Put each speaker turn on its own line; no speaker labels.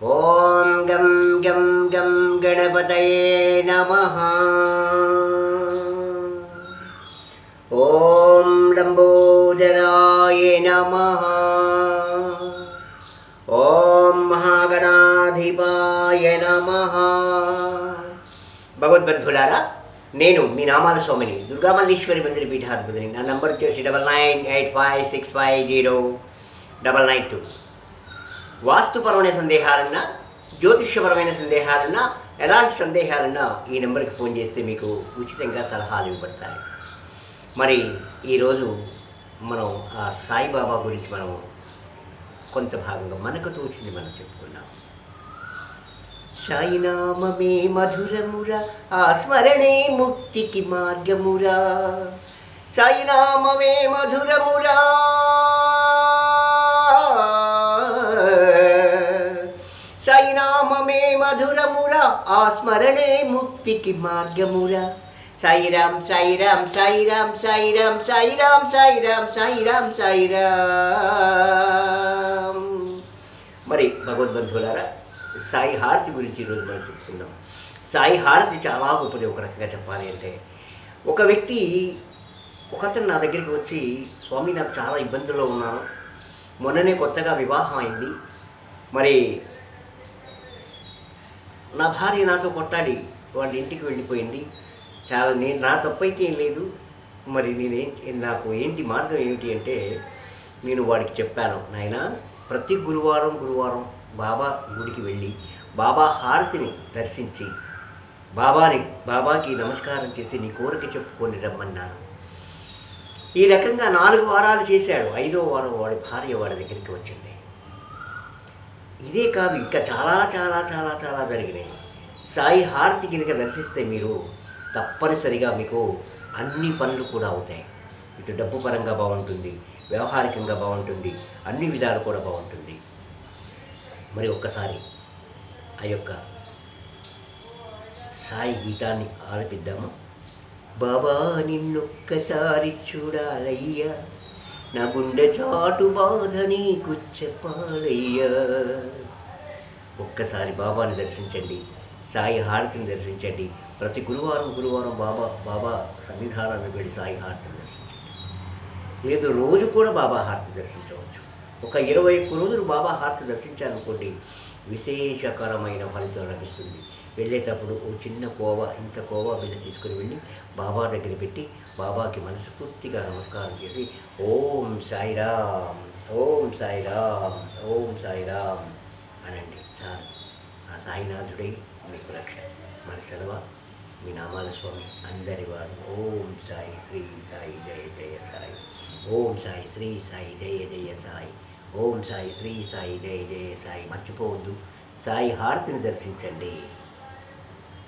ఓం గం గం గం గణపతయే నమ ఓం లంబోదరాయ నమ ఓం మహాగణాధిపాయ నమ భగవద్బంధులారా నేను మీ నామాల స్వామిని దుర్గామల్లీశ్వరి మందిర పీఠాధిపతిని నా నంబర్ వచ్చేసి double nine eight five six five zero double nine two వాస్తుపరమైన సందేహాలన్నా జ్యోతిష్యపరమైన సందేహాలన్నా ఎలాంటి సందేహాలన్నా ఈ నెంబర్కి ఫోన్ చేస్తే మీకు ఉచితంగా సలహాలు ఇవ్వబడతాయి. మరి ఈరోజు మనం ఆ సాయిబాబా గురించి మనం కొంత భాగంగా మనకు తోచింది మనం చెప్పుకున్నాం. సాయినామమే మధురమురా ఆ స్మరణే ముక్తికి మార్గమురా. సాయినామమే మధురమురా. మధురమురా ఆ స్మరణే ముక్తికి మార్గమురా. సాయిరాం సాయిరాం సాయిరాం సాయిరాం సాయిరాం సాయిరాం సాయిరాం సాయిరాం మరి భగవద్బంధువులారా సాయి హారతి గురించి ఈరోజు మనం చెప్తున్నాం. సాయి హారతి చాలా గొప్పది ఒక రకంగా చెప్పాలి అంటే. ఒక వ్యక్తి ఒకతను నా దగ్గరికి వచ్చి స్వామి నాకు చాలా ఇబ్బందుల్లో ఉన్నాను. మొన్ననే కొత్తగా వివాహం అయింది. మరి నా భార్య నాతో కొట్టాడి వాళ్ళ ఇంటికి వెళ్ళిపోయింది. చాలా నేను నా తప్పైతే ఏం లేదు. మరి నేనేం నాకు ఏంటి మార్గం ఏమిటి అంటే నేను వాడికి చెప్పాను నాయన ప్రతి గురువారం గురువారం బాబా గుడికి వెళ్ళి బాబా హారతిని దర్శించి బాబాని బాబాకి నమస్కారం చేసి నీ కోరిక చెప్పుకొని రమ్మన్నాను ఈ రకంగా నాలుగు వారాలు చేశాడు. ఐదో వారం వాడి భార్య వాడి దగ్గరికి వచ్చింది. ఇదే కాదు ఇంకా చాలా చాలా చాలా చాలా జరిగినాయి. సాయి హారతి కనుక దర్శిస్తే మీరు తప్పనిసరిగా మీకు అన్ని పనులు కూడా అవుతాయి. ఇటు డబ్బు పరంగా బాగుంటుంది వ్యవహారికంగా బాగుంటుంది అన్ని విధాలు కూడా బాగుంటుంది. మరి ఒక్కసారి ఆ యొక్క సాయి గీతాన్ని ఆలపిద్దాము. బాబా నిన్నొక్కసారి చూడాలయ్యా. నా గుండె చాటు బాధ నీకు చెప్పాలయ్యా. ఒక్కసారి బాబాని దర్శించండి. సాయి హారతిని దర్శించండి. ప్రతి గురువారం గురువారం బాబా బాబా సన్నిధానాన్ని వెళ్ళి సాయి హారతిని దర్శించండి. లేదు రోజు కూడా బాబా హారతి దర్శించవచ్చు. ఒక ఇరవై ఒక్క రోజులు బాబా హారతి దర్శించాలనుకోండి విశేషకరమైన ఫలితం లభిస్తుంది. వెళ్ళేటప్పుడు ఓ చిన్న కోవ ఇంత కోవా బిళ్ళ తీసుకుని వెళ్ళి బాబా దగ్గర పెట్టి బాబాకి మనస్ఫూర్తిగా నమస్కారం చేసి ఓం సాయిరామ్ ఓం సాయిరామ్ ఓం సాయిరామ్ అనండి. సాయినాథుడై మీకు రక్ష మరి సెలవ మీ నామాల స్వామి. అందరి వారు ఓం సాయి శ్రీ సాయి జయ జయ సాయి. ఓం సాయి శ్రీ సాయి జయ జయ సాయి. ఓం సాయి శ్రీ సాయి జయ జయ సాయి. మర్చిపోవద్దు. సాయి హారతిని దర్శించండి.